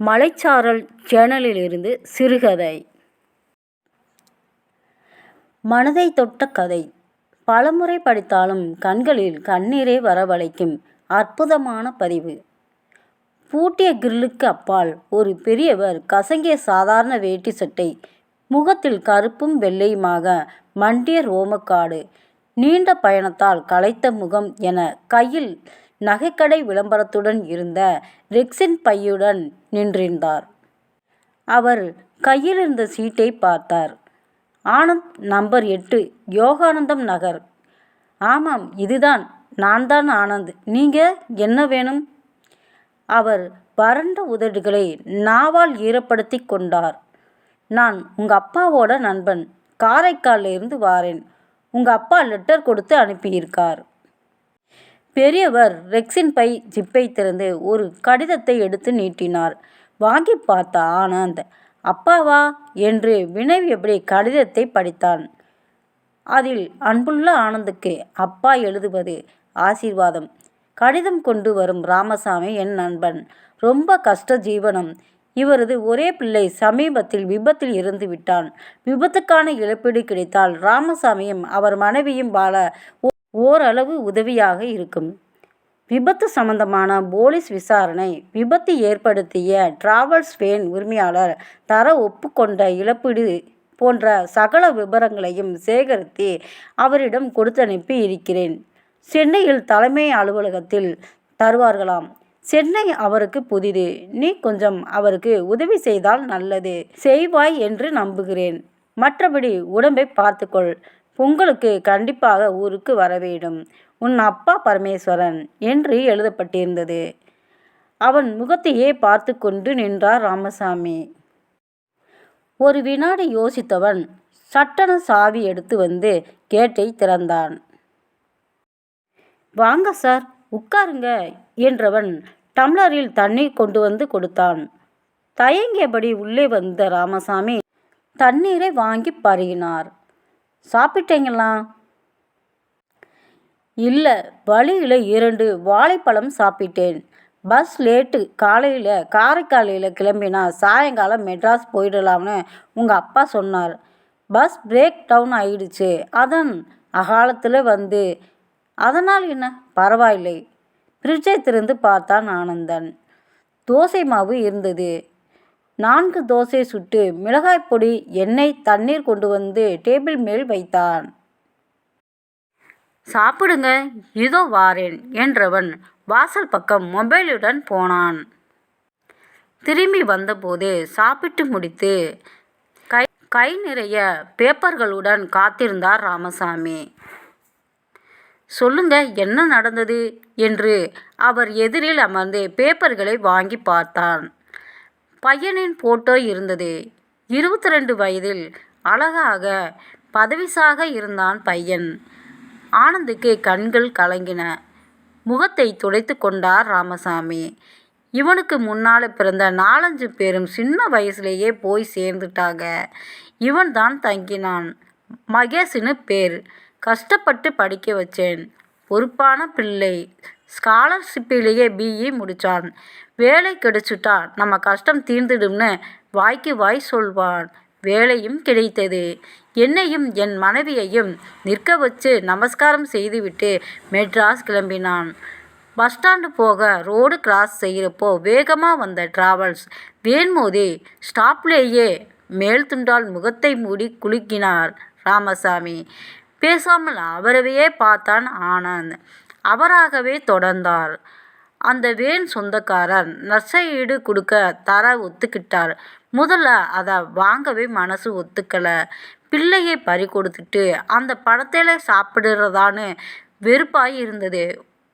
மலைச்சாரல் சேனலிலிருந்து சிறுகதை. மனதை தொட்ட கதை. பலமுறை படித்தாலும் கண்களில் கண்ணீரை வரவழைக்கும் அற்புதமான பதிவு. பூட்டிய கிரில்லுக்கு அப்பால் ஒரு பெரியவர் கசங்கிய சாதாரண வேட்டி சட்டை முகத்தில் கருப்பும் வெள்ளையுமாக மண்டிய ரோமக்காடு நீண்ட பயணத்தால் களைத்த முகம் என கையில் நகைக்கடை விளம்பரத்துடன் இருந்த ரிக்ஸின் பையுடன் நின்றிருந்தார். அவர் கையில் இருந்த சீட்டை பார்த்தார். ஆனந்த் நம்பர் எட்டு யோகானந்தம் நகர். ஆமாம் இதுதான். நான் தான் ஆனந்த். நீங்க என்ன வேணும்? அவர் வறண்ட உதடுகளை நாவால் ஈரப்படுத்திக் கொண்டார். நான் உங்கள் அப்பாவோட நண்பன். காரைக்கால்ல இருந்து வாரேன். உங்கள் அப்பா லெட்டர் கொடுத்து அனுப்பியிருக்கார். பெரியவர் ரெக்ஸின் பை ஜிப்பை திறந்து ஒரு கடிதத்தை எடுத்து நீட்டினார். வாங்கிப் பார்த்த ஆனந்த் அப்பாவா? என்று வினவியபடி கடிதத்தை படித்தான். அதில் அன்புள்ள ஆனந்துக்கு அப்பா எழுதுவது ஆசீர்வாதம். கடிதம் கொண்டு வரும் ராமசாமி என் நண்பன். ரொம்ப கஷ்ட ஜீவனம். இவரது ஒரே பிள்ளை சமீபத்தில் விபத்தில் இருந்து விட்டான். விபத்துக்கான இழப்பீடு கிடைத்தால் ராமசாமியும் அவர் மனைவியும் வாழ ஓரளவு உதவியாக இருக்கும். விபத்து சம்பந்தமான போலீஸ் விசாரணை விபத்து ஏற்படுத்திய டிராவல்ஸ் வேன் உரிமையாளர் தர ஒப்புக்கொண்ட இழப்பீடு போன்ற சகல விபரங்களையும் சேகரித்து அவரிடம் கொடுத்தனுப்பி இருக்கிறேன். சென்னையில் தலைமை அலுவலகத்தில் தருவார்களாம். சென்னை அவருக்கு புதிது. நீ கொஞ்சம் அவருக்கு உதவி செய்தால் நல்லது. செய்வாய் என்று நம்புகிறேன். மற்றபடி உடம்பை பார்த்துக்கொள். பொங்கலுக்கு கண்டிப்பாக ஊருக்கு வரவேண்டும். உன் அப்பா பரமேஸ்வரன் என்று எழுதப்பட்டிருந்தது. அவன் முகத்தையே பார்த்து கொண்டு நின்றார் ராமசாமி. ஒரு வினாடி யோசித்தவன் சட்டென சாவி எடுத்து வந்து கேட்டை திறந்தான். வாங்க சார். உட்காருங்க என்றவன் டம்ளரில் தண்ணீர் கொண்டு வந்து கொடுத்தான். தயங்கியபடி உள்ளே வந்த ராமசாமி தண்ணீரை வாங்கி பருகினார். சாப்பிட்டீங்களா? இல்லை வழியில் இரண்டு வாழைப்பழம் சாப்பிட்டேன். பஸ் லேட்டு காலையில் காரைக்காலையில் கிளம்பினா சாயங்காலம் மெட்ராஸ் போயிடலாம்னு உங்கள் அப்பா சொன்னார். பஸ் பிரேக் டவுன் ஆயிடுச்சு. அதன் அகாலத்தில் வந்து அதனால் என்ன? பரவாயில்லை. ஃப்ரிட்ஜை திறந்து பார்த்தான் ஆனந்தன். தோசை மாவு இருந்தது. நான்கு தோசை சுட்டு மிளகாய் பொடி எண்ணெய் தண்ணீர் கொண்டு வந்து டேபிள் மேல் வைத்தான். சாப்பிடுங்க. இதோ வாரேன் என்றவன் வாசல் பக்கம் மொபைலுடன் போனான். திரும்பி வந்தபோது சாப்பிட்டு முடித்து கை கை நிறைய பேப்பர்களுடன் காத்திருந்தார் ராமசாமி. சொல்லுங்க என்ன நடந்தது? என்று அவர் எதிரில் அமர்ந்து பேப்பர்களை வாங்கி பார்த்தான். பையனின் போட்டோ இருந்தது. இருபத்தி ரெண்டு வயதில் அழகாக பதவிசாக இருந்தான் பையன். ஆனந்துக்கு கண்கள் கலங்கின. முகத்தை துடைத்து கொண்டார் ராமசாமி. இவனுக்கு முன்னால் பிறந்த நாலஞ்சு பேரும் சின்ன வயசுலேயே போய் சேர்ந்துட்டாங்க. இவன்தான் தங்கினான். மகேஷ்னு பேர். கஷ்டப்பட்டு படிக்க வச்சேன். பொறுப்பான பிள்ளை. ஸ்காலர்ஷிப்பிலேயே பிஇ முடித்தான் வேலை கிடைச்சிட்டா நம்ம கஷ்டம் தீர்ந்துடும்னு வாய்க்கு வாய் சொல்வான். வேலையும் கிடைத்தது. என்னையும் என் மனைவியையும் நிற்க வச்சு நமஸ்காரம் செய்துவிட்டு மெட்ராஸ் கிளம்பினான். பஸ் ஸ்டாண்டு போக ரோடு கிராஸ் செய்கிறப்போ வேகமாக வந்த டிராவல்ஸ் வேன்மோதி ஸ்டாப்லேயே மேல் துண்டால் முகத்தை மூடி குலுக்கினார் ராமசாமி. பேசாமல் அவரவையே பார்த்தான் ஆனந்த். அவராகவே தொடர்ந்தார். அந்த வேன் சொந்தக்காரர் நஷ்டஈடு கொடுக்க தர ஒத்துக்கிட்டார். முதல்ல அதை வாங்கவே மனசு ஒத்துக்கல. பிள்ளையை பறிகொடுத்துட்டு அந்த பணத்தில சாப்பிடுறதான்னு வெறுப்பாய் இருந்தது.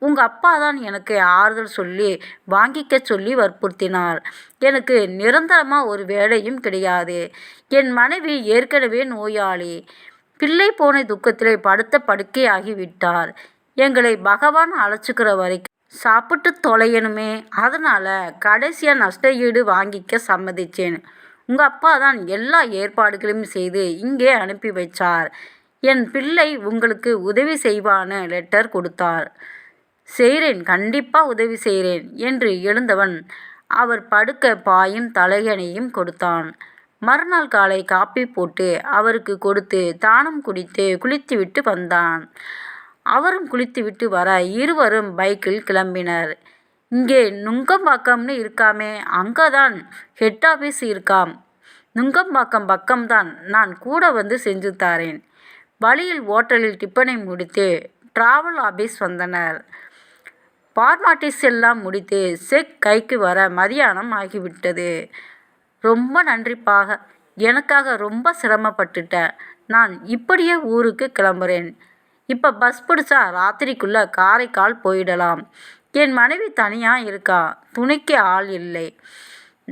உங்கள் அப்பா தான் எனக்கு ஆறுதல் சொல்லி வாங்கிக்க சொல்லி வற்புறுத்தினார். எனக்கு நிரந்தரமாக ஒரு வேலையும் கிடையாது. என் மனைவி ஏற்கனவே நோயாளி. பிள்ளை போன துக்கத்திலே படுத்த படுக்கையாகி விட்டார். எங்களை பகவான் அழைச்சிக்கிற வரைக்கும் சாப்பிட்டு தொலையணுமே அதனால் கடைசியாக நஷ்ட நஷ்டஈடு வாங்கிக்க சம்மதிச்சேன். அப்பா தான் எல்லா ஏற்பாடுகளையும் செய்து இங்கே அனுப்பி வைச்சார் என் பிள்ளை உங்களுக்கு உதவி செய்வான்னு லெட்டர் கொடுத்தார். செய்கிறேன் கண்டிப்பாக உதவி செய்கிறேன் என்று எழுந்தவன் அவர் படுக்க பாயும் தலையணையும் கொடுத்தான். மறுநாள் காலை காப்பி போட்டு அவருக்கு கொடுத்து தானம் குடித்து குளித்துவிட்டு வந்தான். அவரும் குளித்துவிட்டு வர இருவரும் பைக்கில் கிளம்பினர். இங்கே நுங்கம்பாக்கம்னு இருக்காமே அங்கதான் ஹெட் ஆஃபீஸ் இருக்காம். நுங்கம்பாக்கம் பக்கம்தான் நான் கூட வந்து செஞ்சு தாரேன். வழியில் ஓட்டலில் டிப்பனை முடித்து டிராவல் ஆபீஸ் வந்தனர். பார்மாலிட்டீஸ் எல்லாம் முடித்து செக் கைக்கு வர மதியானம் ஆகிவிட்டது. ரொம்ப நன்றிப்பாக எனக்காக ரொம்ப சிரமப்பட்டுட்ட. நான் இப்படியே ஊருக்கு கிளம்புறேன். இப்போ பஸ் பிடிச்சா ராத்திரிக்குள்ள காரைக்கால் போயிடலாம். என் மனைவி தனியாக இருக்கா. துணைக்கு ஆள் இல்லை.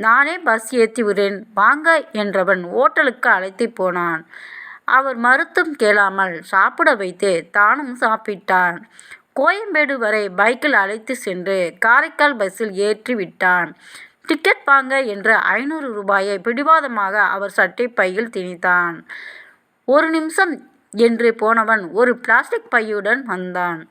நானே பஸ் ஏற்றி விடுறேன் வாங்க என்றவன் ஓட்டலுக்கு அழைத்து போனான். அவர் மறுத்தும் கேளாமல் சாப்பிட வைத்து தானும் சாப்பிட்டான். கோயம்பேடு வரை பைக்கில் அழைத்து சென்று காரைக்கால் பஸ்ஸில் ஏற்றி விட்டான். டிக்கெட் வாங்க என்று ஐநூறு ரூபாயை பிடிவாதமாக அவர் சட்டை பையில் திணித்தான். ஒரு நிமிஷம் என்று போனவன் ஒரு பிளாஸ்டிக் பையுடன் வந்தான்.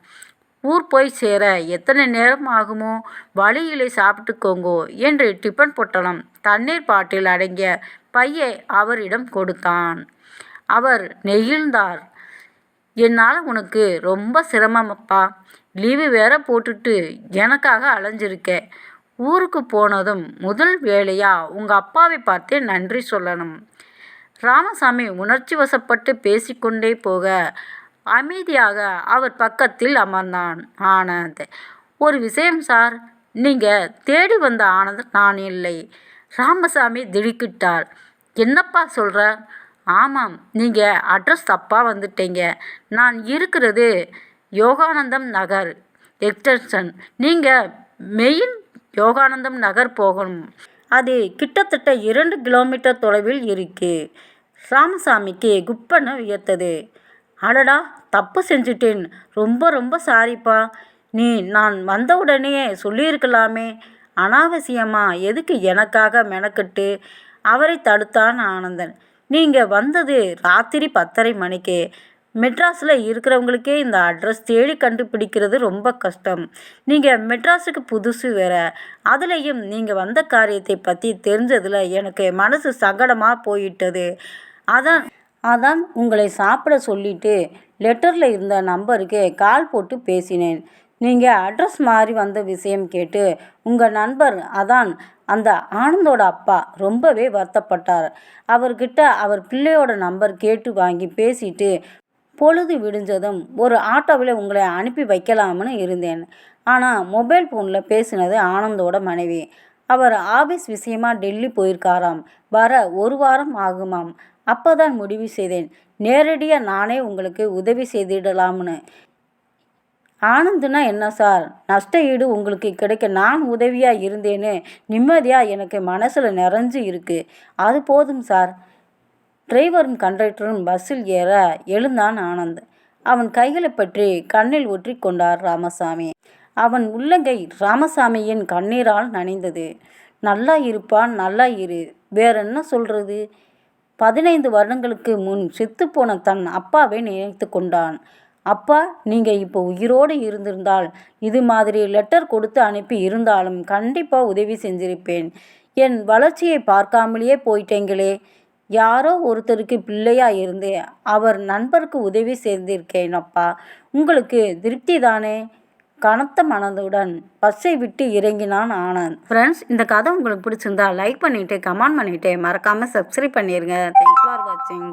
ஊர் போய் சேர எத்தனை நேரம் ஆகுமோ வழியிலே சாப்பிட்டுக்கோங்கோ என்று டிபன் பொட்டலம் தண்ணீர் பாட்டில் அடங்கிய பையை அவரிடம் கொடுத்தான். அவர் நெகிழ்ந்தார். என்னால் உனக்கு ரொம்ப சிரமமப்பா. லீவு வேற போட்டுட்டு எனக்காக அலைஞ்சிருக்க. ஊருக்கு போனதும் முதல் வேலையாக உங்கள் அப்பாவை பார்த்தே நன்றி சொல்லணும். ராமசாமி உணர்ச்சி வசப்பட்டு பேசிக்கொண்டே போக அமைதியாக அவர் பக்கத்தில் அமர்ந்தான் ஆனந்த். ஒரு விஷயம் சார். நீங்கள் தேடி வந்த ஆனந்த் நான் இல்லை. ராமசாமி திடுக்கிட்டார். என்னப்பா சொல்கிற ஆமாம் நீங்கள் அட்ரஸ் தப்பாக வந்துட்டீங்க. நான் இருக்கிறது யோகானந்தம் நகர் எக்ஸ்டென்ஷன். நீங்கள் மெயின் யோகானந்தம் நகர் போகணும். அது கிட்டத்தட்ட இரண்டு கிலோமீட்டர் தொலைவில் இருக்கு. ராமசாமிக்கு குப்பன வியர்த்தது. அடடா தப்பு செஞ்சுட்டேன். ரொம்ப ரொம்ப சாரிப்பா. நீ நான் வந்தவுடனே சொல்லியிருக்கலாமே. அனாவசியமா எதுக்கு எனக்காக மெனக்கெட்டு அவரை தடுத்தான் ஆனந்தன். நீங்கள் வந்தது ராத்திரி பத்தரை மணிக்கு. மெட்ராஸில் இருக்கிறவங்களுக்கே இந்த அட்ரஸ் தேடி கண்டுபிடிக்கிறது ரொம்ப கஷ்டம். நீங்கள் மெட்ராஸுக்கு புதுசு வேற. அதுலேயும் நீங்கள் வந்த காரியத்தை பற்றி தெரிஞ்சதில் எனக்கு மனசு சங்கடமாக போயிட்டது. அதான் அதான் உங்களை சாப்பிட சொல்லிட்டு லெட்டரில் இருந்த நம்பருக்கு கால் போட்டு பேசினேன். நீங்கள் அட்ரஸ் மாறி வந்த விஷயம் கேட்டு உங்கள் நண்பர் அதான் அந்த ஆனந்தோட அப்பா ரொம்பவே வருத்தப்பட்டார். அவர்கிட்ட அவர் பிள்ளையோட நம்பர் கேட்டு வாங்கி பேசிட்டு பொழுது விடிஞ்சதும் ஒரு ஆட்டோவில் உங்களை அனுப்பி வைக்கலாம்னு இருந்தேன். ஆனால் மொபைல் ஃபோனில் பேசினது ஆனந்தோட மனைவி. அவர் ஆபீஸ் விஷயமா டெல்லி போயிருக்காராம். வர ஒரு வாரம் ஆகுமாம். அப்பதான் முடிவு செய்தேன். நேரடியாக நானே உங்களுக்கு உதவி செய்திடலாம்னு. ஆனந்துனா என்ன சார். நஷ்ட ஈடு உங்களுக்கு கிடைக்க நான் உதவியாக இருந்தேன்னு நிம்மதியாக எனக்கு மனசில் நிறைஞ்சு இருக்கு. அது போதும் சார். டிரைவரும் கண்டக்டரும் பஸ்ஸில் ஏற எழுந்தான் ஆனந்த். அவன் கைகளைப் பற்றி கண்ணில் ஒற்றி கொண்டார் ராமசாமி. அவன் உள்ளங்கை ராமசாமியின் கண்ணீரால் நனைந்தது. நல்லா இருப்பான் நல்லா இரு. வேறென்ன சொல்றது? பதினைந்து வருடங்களுக்கு முன் செத்துப்போன தன் அப்பாவை நினைத்து கொண்டான். அப்பா நீங்கள் இப்போ உயிரோடு இருந்திருந்தால் இது மாதிரி லெட்டர் கொடுத்து அனுப்பி இருந்தாலும் கண்டிப்பாக உதவி செஞ்சிருப்பேன். என் வளர்ச்சியை பார்க்காமலேயே போயிட்டேங்களே யாரோ ஒருத்தருக்கு பிள்ளையா இருந்து அவர் நண்பருக்கு உதவி செய்திருக்கேனப்பா உங்களுக்கு திருப்தி தானே கனத்த மனதுடன் பஸ்ஸை விட்டு இறங்கினான் ஆனந்த். ஃப்ரெண்ட்ஸ் இந்த கதை உங்களுக்கு பிடிச்சிருந்தா லைக் பண்ணிட்டு கமெண்ட் பண்ணிட்டு மறக்காம சப்ஸ்கிரைப் பண்ணிடுங்க தேங்க்ஸ் ஃபார் வாட்சிங்.